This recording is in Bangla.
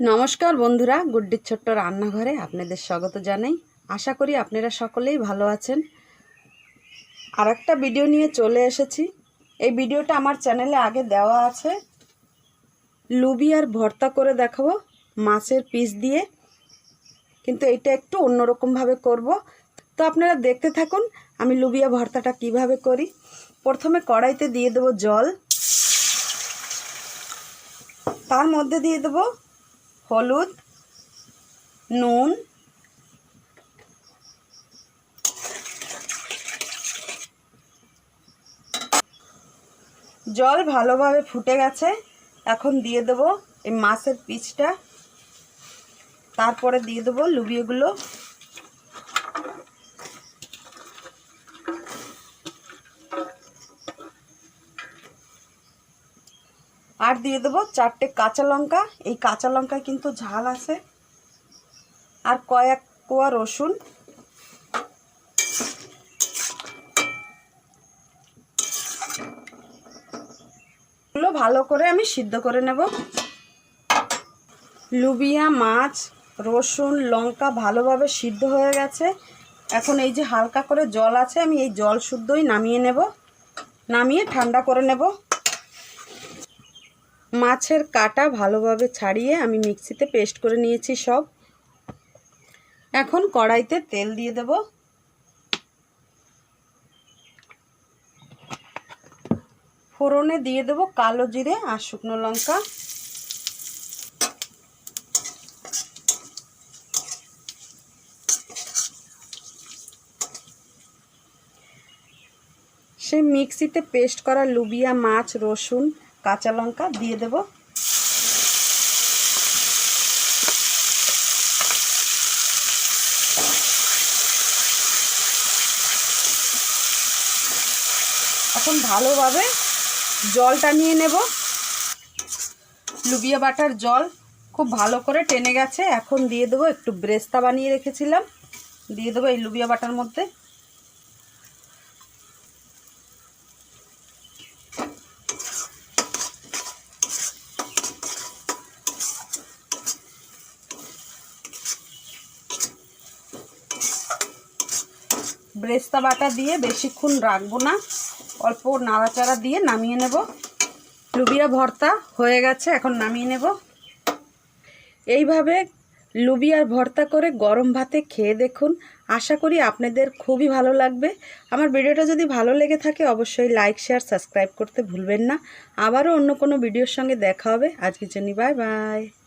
নমস্কার বন্ধুরা, গুড্ডির ছোট্ট রান্নাঘরে আপনাদের স্বাগত জানাই। আশা করি আপনারা সকলেই ভালো আছেন। আর একটা ভিডিও নিয়ে চলে এসেছি। এই ভিডিওটা আমার চ্যানেলে আগে দেওয়া আছে। লুবিয়ার ভর্তা করে দেখাবো মাছের পিস দিয়ে। কিন্তু এটা একটু অন্যরকমভাবে করব। তো আপনারা দেখতে থাকুন আমি লুবিয়া ভর্তাটা কীভাবে করি। প্রথমে কড়াইতে দিয়ে দেবো জল। তার মধ্যে দিয়ে দেবো হলুদ, নুন, জল ভালোভাবে ফুটে গেছে। এখন দিয়ে দেবো এই মাছের পিচটা। তারপরে দিয়ে দেবো লুবিয়েগুলো। আর দিয়ে দেবো চারটে কাঁচা লঙ্কা। এই কাঁচা লঙ্কায় কিন্তু ঝাল আছে। আর কয়েক কোয়া রসুন। ভালো করে আমি সিদ্ধ করে নেব। লুবিয়া, মাছ, রসুন, লঙ্কা ভালোভাবে সিদ্ধ হয়ে গেছে। এখন এই যে হালকা করে জল আছে, আমি এই জল শুদ্ধই নামিয়ে নেব। নামিয়ে ঠান্ডা করে নেব। মাছের কাটা ভালোভাবে ছাড়িয়ে আমি মিক্সিতে পেস্ট করে নিয়েছি সব। এখন কড়াইতে তেল দিয়ে দেব। ফোড়নে দিয়ে দেব কালো জিরে আর শুকনো লঙ্কা। সেই মিক্সিতে পেস্ট করা লুবিয়া মাছ, রসুন কাঁচা লঙ্কা দিয়ে দেব। এখন ভালোভাবে জলটা নিয়ে নেব। লুবিয়া বাটার জল খুব ভালো করে টেনে গেছে। এখন দিয়ে দেবো একটু ব্রেস্তা বানিয়ে রেখেছিলাম। দিয়ে দেবো এই লুবিয়া বাটার মধ্যে। ব্রেস্তা বাটা দিয়ে বেশিক্ষণ রাখব না। অল্প নাড়াচাড়া দিয়ে নামিয়ে নেব। লুবিয়া ভর্তা হয়ে গেছে, এখন নামিয়ে নেব। এইভাবে লুবিয়ার ভর্তা করে গরম ভাতে খেয়ে দেখুন। আশা করি আপনাদের খুবই ভালো লাগবে। আমার ভিডিওটা যদি ভালো লেগে থাকে, অবশ্যই লাইক, শেয়ার, সাবস্ক্রাইব করতে ভুলবেন না। আবারও অন্য কোনো ভিডিওর সঙ্গে দেখা হবে। আজকের জন্য বাই বাই।